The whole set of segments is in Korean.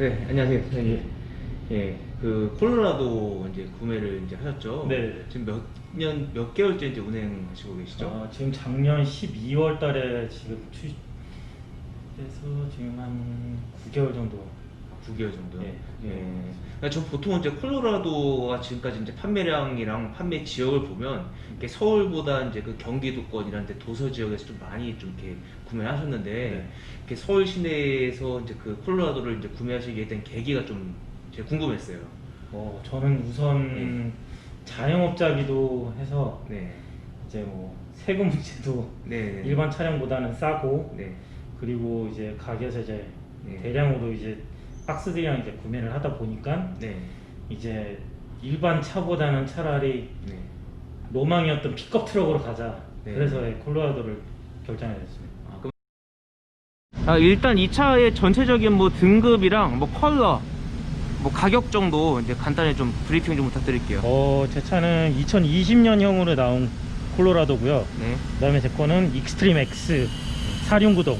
네, 안녕하세요, 선생님. 예, 그 콜로라도 이제 구매를 이제 하셨죠? 네. 지금 몇 년, 몇 개월째 이제 운행하시고 계시죠? 어, 지금 작년 12월 달에 지금 출시해서 지금 한 9개월 정도 9개월 정도요? 예. 예. 그러니까 저 보통 이제 콜로라도가 지금까지 이제 판매량이랑 판매 지역을 보면 이렇게 서울보다 이제 그 경기도권 이런 데 도서 지역에서 좀 많이 좀 이렇게 구매하셨는데 네. 이렇게 서울 시내에서 이제 그 콜로라도를 이제 구매하시게 된 계기가 좀 제가 궁금했어요. 어, 저는 우선 자영업자기도 해서 네. 이제 뭐 세금 문제도 네. 네. 일반 차량보다는 싸고 네. 그리고 이제 가게에서 이제 네. 대량으로 이제 박스 대량 이제 구매를 하다 보니까 네. 이제 일반 차보다는 차라리 네. 로망이었던 픽업 트럭으로 가자. 네. 그래서 이 콜로라도를 결정하게 됐습니다. 아, 그럼... 아, 일단 이 차의 전체적인 뭐 등급이랑 뭐 컬러, 뭐 가격 정도 이제 간단히 좀 브리핑 좀 부탁드릴게요. 어, 제 차는 2020년형으로 나온 콜로라도고요. 네. 그다음에 제 거는 익스트림 X 4륜 구동.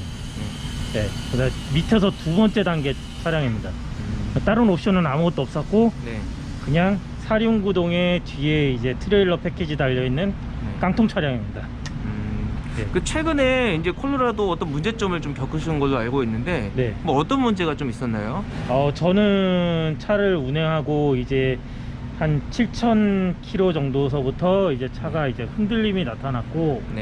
네. 그다음 밑에서 두 번째 단계 차량입니다. 음, 다른 옵션은 아무것도 없었고 네. 그냥 4륜구동에 뒤에 이제 트레일러 패키지 달려 있는 네. 깡통 차량입니다. 음, 네. 그 최근에 이제 콜로라도 어떤 문제점을 좀 겪으신 걸로 알고 있는데 네. 뭐 어떤 문제가 좀 있었나요? 어, 저는 차를 운행하고 이제 한 7,000km 정도서부터 이제 차가 이제 흔들림이 나타났고 네.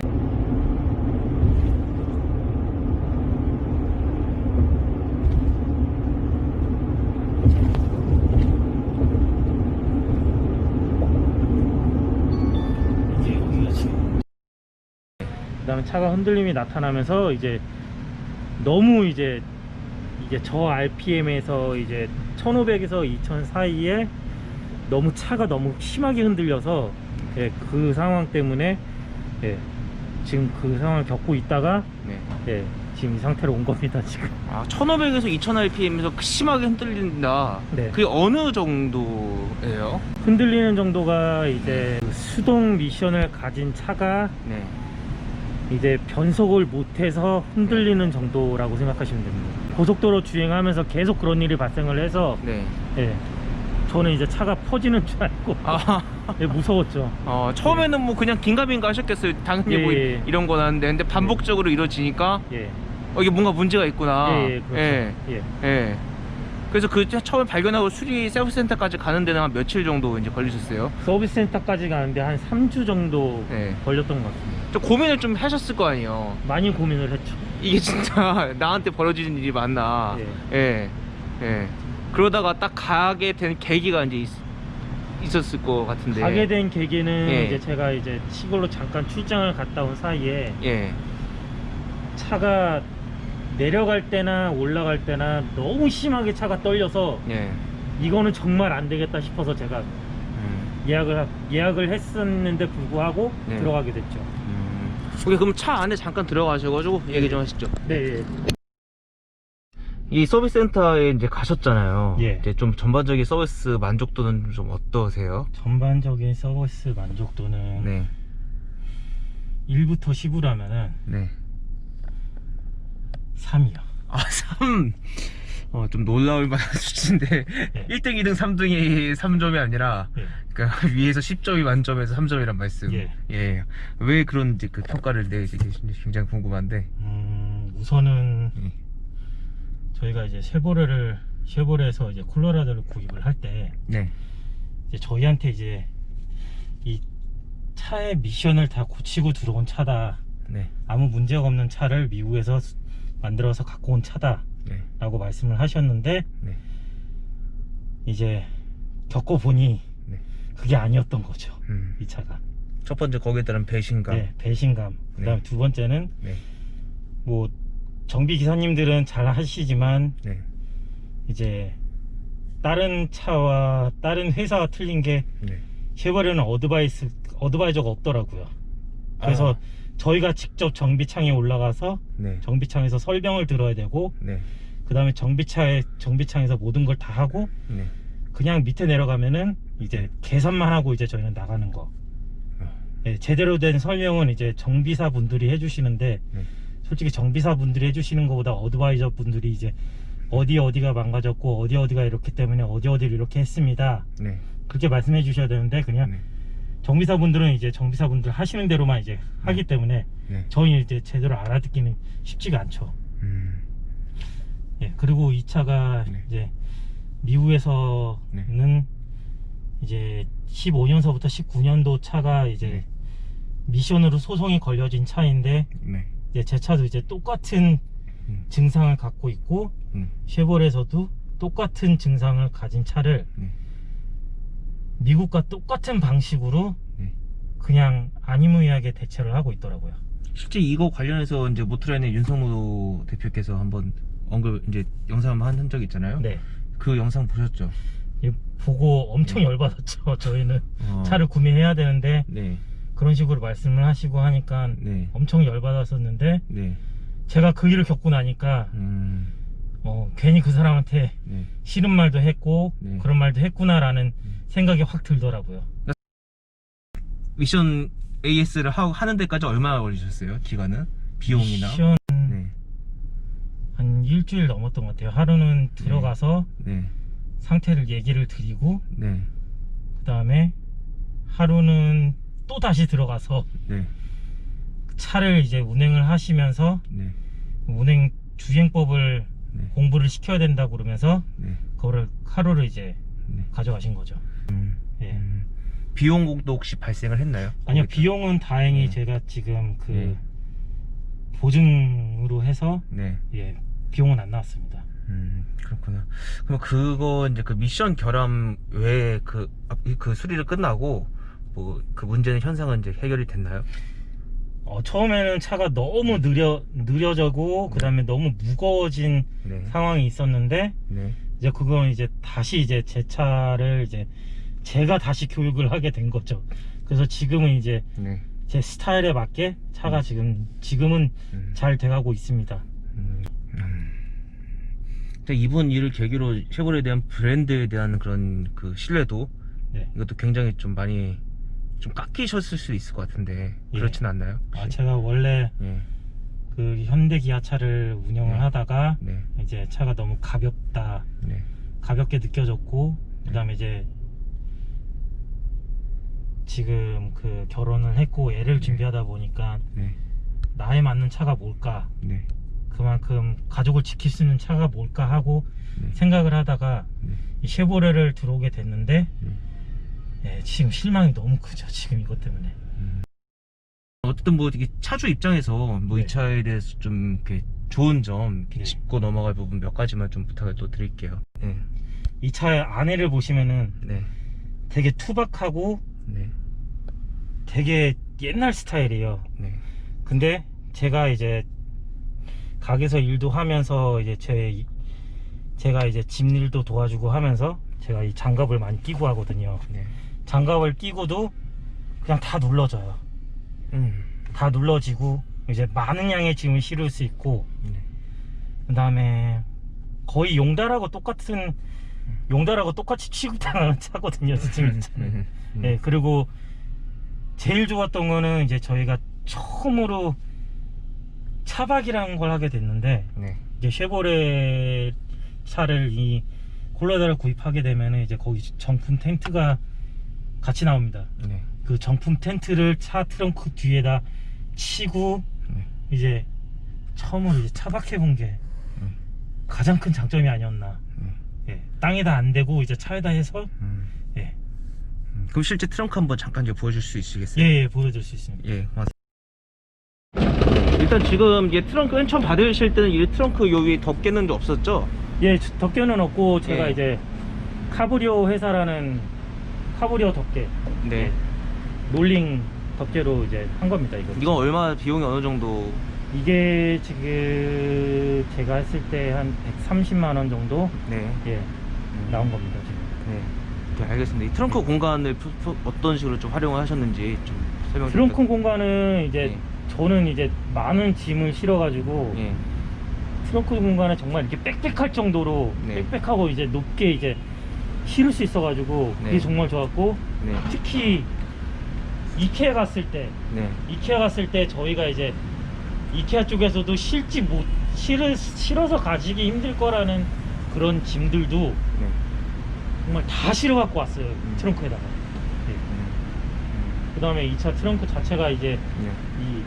이제 여기가 지금 그 다음에 차가 흔들림이 나타나면서 이제 너무 이제 이제 저 RPM에서 이제 1500에서 2000 사이에 너무 차가 너무 심하게 흔들려서 예, 그 상황 때문에 예, 지금 그 상황을 겪고 있다가 네. 예, 지금 이 상태로 온 겁니다 지금 아, 1500에서 2000rpm에서 심하게 흔들린다. 네. 그게 어느 정도예요? 흔들리는 정도가 이제 그 수동 미션을 가진 차가 네. 이제 변속을 못해서 흔들리는 정도라고 생각하시면 됩니다. 고속도로 주행하면서 계속 그런 일이 발생을 해서 네. 예, 저는 이제 차가 퍼지는 줄 알고 아, 예, 무서웠죠. 어, 처음에는 뭐 그냥 긴가민가 하셨겠어요. 당연히 뭐 예, 예. 이런 건 하는데 근데 반복적으로 이루어지니까 예, 어, 이게 뭔가 문제가 있구나. 예, 예, 그렇죠. 예, 예. 예. 그래서 그 처음 발견하고 수리 서비스 센터까지 가는 데는 한 며칠 정도 이제 걸리셨어요? 서비스 센터까지 가는데 한 3주 정도 네. 걸렸던 것 같습니다. 좀 고민을 좀 하셨을 거 아니에요. 많이 고민을 했죠. 이게 진짜 나한테 벌어지는 일이 맞나? 예. 예. 그러다가 딱 가게 된 계기가 이제 있, 있었을 것 같은데. 가게 된 계기는 예. 이제 제가 이제 시골로 잠깐 출장을 갔다 온 사이에 예. 차가 내려갈 때나 올라갈 때나 너무 심하게 차가 떨려서 예. 이거는 정말 안 되겠다 싶어서 제가 음. 예약을 하- 예약을 했었는데 불구하고 네. 들어가게 됐죠. 음. 오케이, 그럼 차 안에 잠깐 들어가셔가지고 얘기 좀 하시죠. 네, 예. 이 서비스 센터에 이제 가셨잖아요. 예. 이제 좀 전반적인 서비스 만족도는 좀 어떠세요? 전반적인 서비스 만족도는 네. 1부터 10으라면은 네. 3이요. 아, 3. 어, 좀 놀라울 만한 수치인데, 예. 1등, 2등, 3등이 3점이 아니라, 예. 그러니까 위에서 10점이 만점에서 3점이란 말씀. 예. 예. 왜 그런 이제 그 평가를 계신지 굉장히 궁금한데. 음, 우선은 예. 저희가 이제 쉐보레를 쉐보레에서 이제 콜로라도를 구입을 할 때 네. 이제 저희한테 이제 이 차의 미션을 다 고치고 들어온 차다. 네. 아무 문제가 없는 차를 미국에서 수- 만들어서 갖고 온 차다. 네. 라고 말씀을 하셨는데 네. 이제 겪어보니 네. 그게 아니었던 거죠. 음. 이 차가. 첫 번째 거기에 따른 배신감. 네, 배신감. 그 다음에 네. 두 번째는 네. 뭐 정비 기사님들은 잘 하시지만 네. 이제 다른 차와 다른 회사와 틀린 게 네. 쉐보레는 어드바이스 어드바이저가 없더라고요. 그래서 아. 저희가 직접 정비창에 올라가서 네. 정비창에서 설명을 들어야 되고 네. 그 다음에 정비차에 정비창에서 모든 걸 다 하고 네. 그냥 밑에 내려가면은 이제 계산만 하고 이제 저희는 나가는 거. 어. 예, 제대로 된 설명은 이제 정비사 분들이 해주시는데 네. 솔직히 정비사 분들이 해주시는 것보다 어드바이저 분들이 이제 어디 어디가 망가졌고 어디 어디가 이렇기 때문에 어디 어디를 이렇게 했습니다. 네. 그렇게 말씀해 주셔야 되는데 그냥 네. 정비사분들은 이제 정비사분들 하시는 대로만 이제 하기 때문에 네. 저희는 이제 제대로 알아듣기는 쉽지가 않죠. 음. 예, 그리고 이 차가 네. 이제 미국에서는 이제 15년서부터 19년도 차가 이제 네. 미션으로 소송이 걸려진 차인데 네. 이제 제 차도 이제 똑같은 음. 증상을 갖고 있고 음. 쉐보레에서도 똑같은 증상을 가진 차를 네. 미국과 똑같은 방식으로 네. 그냥 아니무이하게 대처를 하고 있더라고요. 실제 이거 관련해서 이제 모트라인의 윤성무 대표께서 한번 언급 이제 영상 한번 한 적이 있잖아요. 네. 그 영상 보셨죠? 이 보고 엄청 네. 열받았죠. 저희는 어. 차를 구매해야 되는데 네. 그런 식으로 말씀을 하시고 하니까 네. 엄청 열받았었는데 네. 제가 그 일을 겪고 나니까 음. 어, 괜히 그 사람한테 네. 싫은 말도 했고 네. 그런 말도 했구나라는 음. 생각이 확 들더라고요. 미션 AS를 하고 하는 데까지 얼마나 걸리셨어요? 기간은? 비용이나? 미션 네. 한 일주일 넘었던 것 같아요. 하루는 들어가서 네. 상태를 얘기를 드리고 네. 그 다음에 하루는 또 다시 들어가서 네. 차를 이제 운행을 하시면서 네. 운행 주행법을 네. 공부를 시켜야 된다고 그러면서 네. 그거를 하루를 이제 네. 가져가신 거죠. 음. 예. 음. 비용도 혹시 발생을 했나요? 아니요 거기서? 비용은 다행히 네. 제가 지금 그 네. 보증으로 해서 네. 예 비용은 안 나왔습니다. 음, 그렇구나. 그럼 그거 이제 그 미션 결함 외에 그, 앞- 그 수리를 끝나고 뭐 그 문제는 현상은 이제 해결이 됐나요? 어, 처음에는 차가 너무 느려 느려져고 그 다음에 너무 무거워진 네. 상황이 있었는데 네. 이제 그건 이제 다시 이제 제 차를 이제 제가 다시 교육을 하게 된 거죠. 그래서 지금은 이제 네. 제 스타일에 맞게 차가 음. 지금 지금은 음. 잘 돼가고 있습니다. 음. 음. 이번 일을 계기로 쉐보레에 대한 브랜드에 대한 그런 그 신뢰도 네. 이것도 굉장히 좀 많이 좀 깎이셨을 수 있을 것 같은데 예. 그렇진 않나요? 아 혹시? 제가 원래 예. 그 현대 기아차를 운영을 네. 하다가 네. 이제 차가 너무 가볍다 네. 가볍게 느껴졌고 그 다음에 이제 지금 그 결혼을 했고 애를 준비하다 보니까 네. 나에 맞는 차가 뭘까 네. 그만큼 가족을 지킬 수 있는 차가 뭘까 하고 네. 생각을 하다가 네. 이 쉐보레를 들어오게 됐는데 네. 예, 지금 실망이 너무 크죠 지금 이것 때문에. 어쨌든 뭐 이게 차주 입장에서 뭐 이 네. 차에 대해서 좀 이렇게 좋은 점 이렇게 네. 짚고 넘어갈 부분 몇 가지만 좀 부탁을 또 드릴게요. 네, 이 차의 안에를 보시면은 네, 되게 투박하고 네, 되게 옛날 스타일이에요. 네, 근데 제가 이제 가게에서 일도 하면서 이제 제 이- 제가 이제 집 일도 도와주고 하면서 제가 이 장갑을 많이 끼고 하거든요. 네. 장갑을 끼고도 그냥 다 눌러져요. 음, 다 눌러지고 이제 많은 양의 짐을 실을 수 있고 네, 그 다음에 거의 용달하고 똑같은 용달하고 똑같이 취급당하는 차거든요. 지금 차는. 음, 음, 예, 그리고 제일 좋았던 거는 이제 저희가 처음으로 차박이라는 걸 하게 됐는데 네, 이제 쉐보레 차를 이 콜라다를 구입하게 되면은 이제 거기 정품 텐트가 같이 나옵니다. 네, 그 정품 텐트를 차 트렁크 뒤에다 치고 네. 이제 처음으로 이제 차박해 본게 음, 가장 큰 장점이 아니었나. 네. 예, 땅에다 안 대고 이제 차에다 해서 음, 예, 음. 그럼 실제 트렁크 한번 잠깐 이제 보여줄 수 있으시겠어요? 예, 예 보여줄 수 있습니다. 예, 고맙습니다. 일단 지금 이게 트렁크 맨 처음 받으실 때는 이 트렁크 요 위에 덮개는 좀 없었죠? 예, 저- 덮개는 없고 제가 예. 이제 카브리오 회사라는 카브리오 덮개, 네. 예, 롤링 덮개로 이제 한 겁니다. 이거. 이건 얼마 비용이 어느 정도? 이게 지금 제가 했을 때 한 130만 원 정도 네. 예 음. 나온 겁니다. 지금. 네. 네, 알겠습니다. 이 트렁크 공간을 프- 프- 어떤 식으로 좀 활용을 하셨는지 좀 설명 좀 트렁크 공간은 이제 예. 저는 이제 많은 짐을 실어가지고 예. 트렁크 공간에 정말 이렇게 빽빽할 정도로 네. 빽빽하고 이제 높게 이제 실을 수 있어가지고 그게 네. 정말 좋았고 네. 특히 이케아 갔을 때 네. 이케아 갔을 때 저희가 이제 이케아 쪽에서도 실지 못 실을 실어서 가지기 힘들 거라는 그런 짐들도 네. 정말 다 실어 갖고 왔어요 트렁크에다가 네. 음. 그 다음에 이 차 트렁크 자체가 이제 네. 이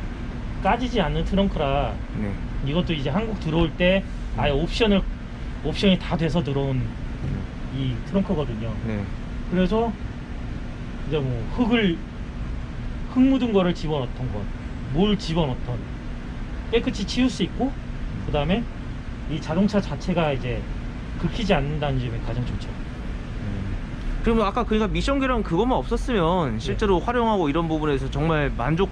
까지지 않는 트렁크라 네. 이것도 이제 한국 들어올 때 아예 옵션을 옵션이 다 돼서 들어온 이 트렁크거든요. 네. 그래서 이제 뭐 흙을 흙 묻은 거를 집어넣던 것 뭘 집어넣던 깨끗이 치울 수 있고 그 다음에 이 자동차 자체가 이제 긁히지 않는다는 점이 가장 좋죠. 그러면 아까 그러니까 미션기랑 그것만 없었으면 실제로 활용하고 이런 부분에서 정말 만족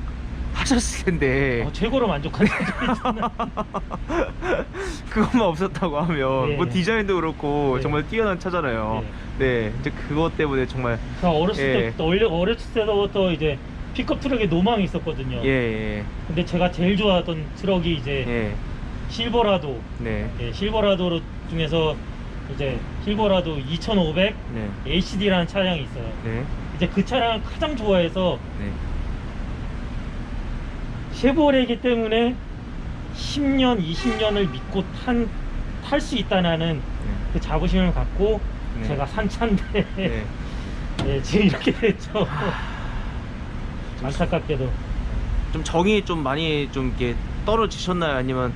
하셨을 텐데 어, 최고로 만족하는 점이 있잖아요. 그것만 없었다고 하면 네. 뭐 디자인도 그렇고 네. 정말 뛰어난 차잖아요. 네. 이제 그것 때문에 정말 제가 어렸을 예. 때부터 원래 어렸을 때부터 이제 픽업 트럭에 노망이 있었거든요. 예, 예, 근데 제가 제일 좋아하던 트럭이 이제 예, 실버라도 네, 예, 실버라도 중에서 이제 실버라도 2500 네, HD라는 차량이 있어요. 네, 이제 그 차량을 가장 좋아해서 네, 쉐보레이기 때문에 10년, 20년을 믿고 탄 탈 수 있다는 그 자부심을 갖고 네. 제가 산 차인데 네. 예, 지금 이렇게 됐죠. 안타깝게도 좀 정이 좀 많이 좀 이렇게 떨어지셨나요? 아니면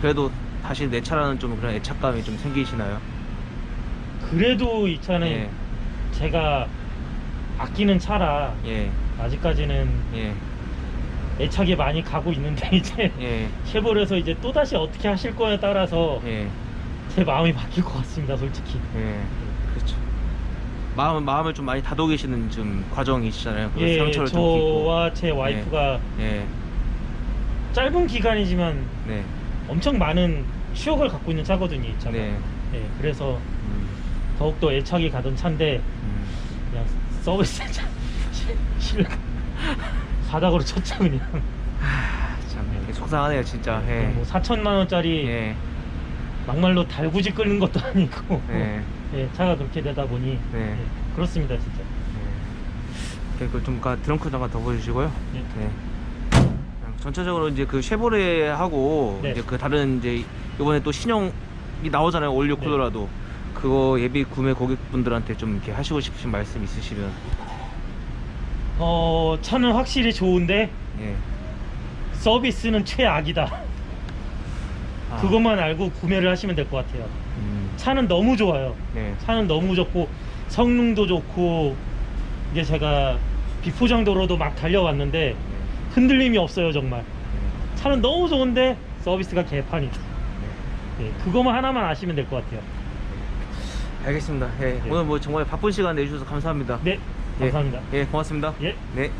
그래도 다시 내 차라는 좀 그런 애착감이 좀 생기시나요? 그래도 이 차는 예, 제가 아끼는 차라 예, 아직까지는 예, 애착이 많이 가고 있는데 이제 예, 쉐보레에서 이제 또 다시 어떻게 하실 거에 따라서 예, 제 마음이 바뀔 것 같습니다, 솔직히. 예, 그렇죠. 마음 마음을 좀 많이 다독이시는 좀 과정이시잖아요. 그 예, 상처를. 저와 제 와이프가 예, 짧은 기간이지만 네, 엄청 많은 추억을 갖고 있는 차거든요, 이 차가. 네, 예, 그래서 음, 더욱더 애착이 가던 차인데 음. 그냥 서비스 차 실 바닥으로 쳤죠 그냥. 참 속상하네요 진짜. 예. 뭐 4천만 원짜리 예. 막말로 달구지 끓는 것도 아니고 예. 예, 차가 그렇게 되다 보니 네. 예, 그렇습니다 진짜. 예. 그좀 가- 드렁크 잠깐 더 보여주시고요. 예. 네. 그냥 전체적으로 이제 그 쉐보레하고 네. 이제 그 다른 이제 이번에 또 신형이 나오잖아요 올류 네. 콜로라도 그거 예비 구매 고객분들한테 좀 이렇게 하시고 싶으신 말씀 있으시면 어 차는 확실히 좋은데 예. 서비스는 최악이다. 아, 그것만 알고 구매를 하시면 될 것 같아요. 음, 차는 너무 좋아요. 네. 차는 너무 좋고 성능도 좋고 이제 제가 비포장도로도 막 달려왔는데 네. 흔들림이 없어요 정말. 네. 차는 너무 좋은데 서비스가 개판이다. 네. 예, 그거만 하나만 아시면 될 것 같아요. 알겠습니다. 예. 네. 오늘 뭐 정말 바쁜 시간 내주셔서 감사합니다. 네, 예. 감사합니다. 예, 고맙습니다. 예. 네.